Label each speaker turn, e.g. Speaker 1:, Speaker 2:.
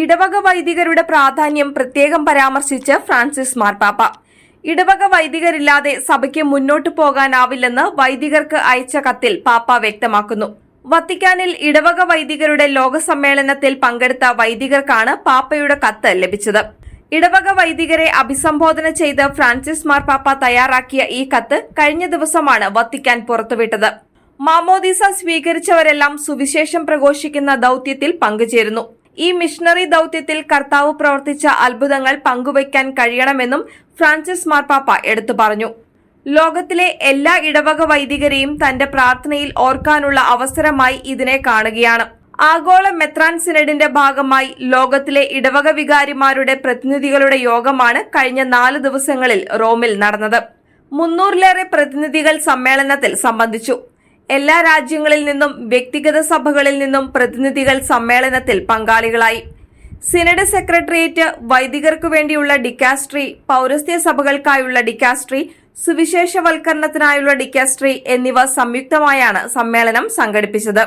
Speaker 1: ഇടവക വൈദികരുടെ പ്രാധാന്യം പ്രത്യേകം പരാമർശിച്ച് ഫ്രാൻസിസ് മാർപ്പാപ്പ ഇടവക വൈദികരില്ലാതെ സഭയ്ക്ക് മുന്നോട്ടു പോകാനാവില്ലെന്ന് വൈദികർക്ക് അയച്ച കത്തിൽ പാപ്പ വ്യക്തമാക്കുന്നു. വത്തിക്കാനിൽ ഇടവക വൈദികരുടെ ലോകസമ്മേളനത്തിൽ പങ്കെടുത്ത വൈദികർക്കാണ് പാപ്പയുടെ കത്ത് ലഭിച്ചത്. ഇടവക വൈദികരെ അഭിസംബോധന ചെയ്ത് ഫ്രാൻസിസ് മാർപ്പാപ്പ തയ്യാറാക്കിയ ഈ കത്ത് കഴിഞ്ഞ ദിവസമാണ് വത്തിക്കാൻ പുറത്തുവിട്ടത്. മാമോദീസ സ്വീകരിച്ചവരെല്ലാം സുവിശേഷം പ്രഘോഷിക്കുന്ന ദൌത്യത്തിൽ പങ്കുചേരുന്നു. ഈ മിഷണറി ദൌത്യത്തിൽ കർത്താവ് പ്രവർത്തിച്ച അത്ഭുതങ്ങൾ പങ്കുവയ്ക്കാൻ കഴിയണമെന്നും ഫ്രാൻസിസ് മാർപ്പാപ്പ എടുത്തു പറഞ്ഞു. ലോകത്തിലെ എല്ലാ ഇടവക വൈദികരെയും തന്റെ പ്രാർത്ഥനയിൽ ഓർക്കാനുള്ള അവസരമായി ഇതിനെ കാണുകയാണ്. ആഗോള മെത്രാൻ സിനഡിന്റെ ഭാഗമായി ലോകത്തിലെ ഇടവക വികാരിമാരുടെ പ്രതിനിധികളുടെ യോഗമാണ് കഴിഞ്ഞ നാല് ദിവസങ്ങളിൽ റോമിൽ നടന്നത്. മുന്നൂറിലേറെ പ്രതിനിധികൾ സമ്മേളനത്തിൽ സംബന്ധിച്ചു. എല്ലാ രാജ്യങ്ങളിൽ നിന്നും വ്യക്തിഗത സഭകളിൽ നിന്നും പ്രതിനിധികൾ സമ്മേളനത്തിൽ പങ്കാളികളായി. സിനഡ് സെക്രട്ടേറിയറ്റ് വൈദികർക്കു വേണ്ടിയുള്ള ഡിക്കാസ്ട്രി പൗരസ്ത്യ സഭകൾക്കായുള്ള ഡിക്കാസ്ട്രി സുവിശേഷവൽക്കരണത്തിനായുള്ള ഡിക്കാസ്ട്രി എന്നിവ സംയുക്തമായാണ് സമ്മേളനം സംഘടിപ്പിച്ചത്.